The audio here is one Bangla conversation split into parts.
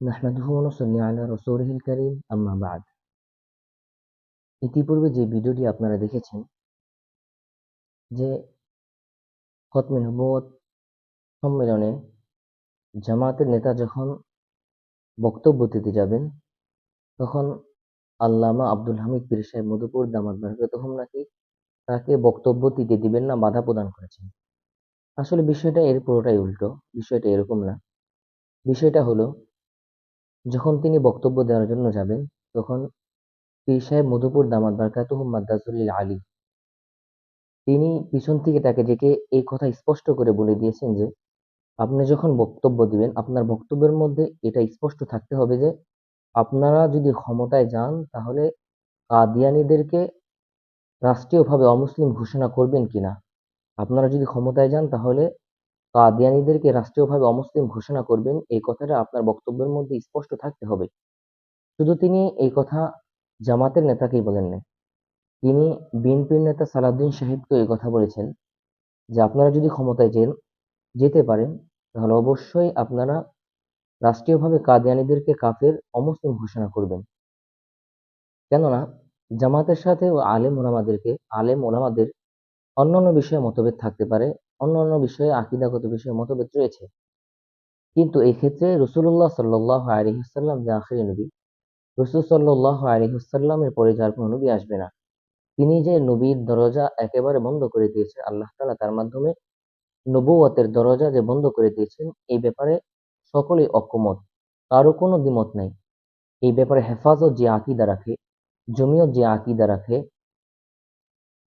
নাহমাদুহু ওয়া নুসাল্লি আলা রাসূলিহিল কারীম আম্মা বা'দ ইতিপূর্বে যে ভিডিওটি আপনারা দেখেছেন, যে খতমে নবুয়ত সম্মেলনে জামাতের নেতা যখন বক্তব্য দিতে যাবেন, তখন আল্লামা আব্দুল হামিদ পীর সাহেব মধুপুর দামাত বারকাতুহুম নাকি তাকে বক্তব্য দিতে দিবেন না, বাধা প্রদান করেছেন। আসলে বিষয়টা এর পুরোটাই উল্টো, বিষয়টা এরকম না। বিষয়টা হলো, যখন তিনি বক্তব্য দেওয়ার জন্য যাবেন, তখন পীর সাহেব মধুপুর দামাত বারকাতুহুম মাদ্দাজুল্লিল আলী, তিনি পিছন থেকে তাকে ডেকে এই কথা স্পষ্ট করে বলে দিয়েছেন যে আপনি যখন বক্তব্য দিবেন, আপনার বক্তব্যের মধ্যে এটা স্পষ্ট থাকতে হবে যে, আপনারা যদি ক্ষমতায় যান, তাহলে কাদিয়ানীদেরকে রাষ্ট্রীয়ভাবে অমুসলিম ঘোষণা করবেন কিনা? আপনারা যদি ক্ষমতায় যান, তাহলে কাদিয়ানীদেরকে রাষ্ট্রীয়ভাবে অমুসলিম ঘোষণা করবেন, এই কথাটা আপনার বক্তব্যের মধ্যে স্পষ্ট থাকতে হবে। শুধু তিনি এই কথা জামাতের নেতাকেই বলেন নাই তিনি বিএনপির নেতা সালাউদ্দিন সাহেবকে এই কথা বলেছেন যে, আপনারা যদি ক্ষমতায় যেন যেতে পারেন তাহলে অবশ্যই আপনারা রাষ্ট্রীয়ভাবে কাদিয়ানীদেরকে কাফের অমুসলিম ঘোষণা করবেন। কেননা, জামাতের সাথে ও আলেম ওলামাদেরকে, আলেম ওলামাদের অন্যান্য বিষয়ে মতভেদ থাকতে পারে, অন্যান্য বিষয়ে আকিদাগত বিষয়ে মতভেদ রয়েছে। কিন্তু এই ক্ষেত্রে রসুল্লাহ সাল্লাহ আলহিহাল্লাম যে আখরি নবী, রসুল সাল্লাহ আলহিহাল্লামের পরে যার কোনো নবী আসবে না। তিনি যে নবীর দরজা একেবারে বন্ধ করে দিয়েছেন, আল্লাহ তালা তার মাধ্যমে নবুয়তের দরজা যে বন্ধ করে দিয়েছেন, এই ব্যাপারে সকলেই অকমত। কারও কোনো দ্বিমত নাই। এই ব্যাপারে হেফাজত যে আকিদা রাখে, জমিয়ত যে আকিদা রাখে,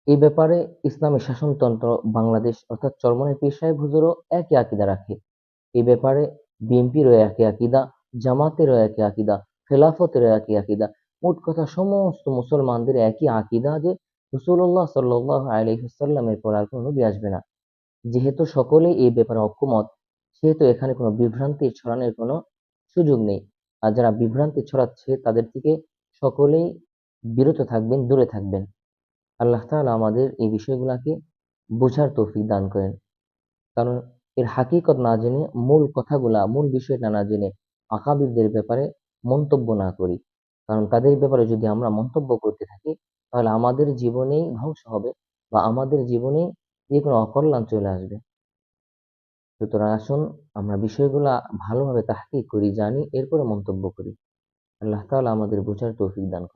এই ব্যাপারে ইসলামী শাসনতন্ত্র বাংলাদেশ অর্থাৎ চরমনের পীর সাহেব হুজুরও একই আকিদা রাখে। এই ব্যাপারে বিএনপিরও একই আকিদা, জামাতেরও একই আকিদা, খেলাফতেরও একই আকিদা। মোট কথা সমস্ত মুসলমানদের একই আকিদা যে রসুল্লাহ সাল্লাহ আলহিসাল্লামের পর আর কোনো নবী আসবে না। যেহেতু সকলেই এই ব্যাপারে অক্ষমত সেহেতু এখানে কোনো বিভ্রান্তি ছড়ানোর কোনো সুযোগ নেই। আর যারা বিভ্রান্তি ছড়াচ্ছে, তাদের থেকে সকলেই বিরত থাকবেন, দূরে থাকবেন। আল্লাহ তাআলা আমাদের এই বিষয়গুলোকে বোঝার তৌফিক দান করেন। কারণ এর হাকিকত না জেনে, মূল কথাগুলা, মূল বিষয়টা না জেনে আকাবিরদের ব্যাপারে মন্তব্য না করি। কারণ তাদের ব্যাপারে যদি আমরা মন্তব্য করতে থাকি, তাহলে আমাদের জীবনেই ধ্বংস হবে বা আমাদের জীবনেই যে কোনো অকল্যাণ চলে আসবে। সুতরাং আসুন আমরা বিষয়গুলো ভালোভাবে তাহকিক করি, জানি, এরপরে মন্তব্য করি। আল্লাহ তাআলা আমাদের বোঝার তৌফিক দান করেন।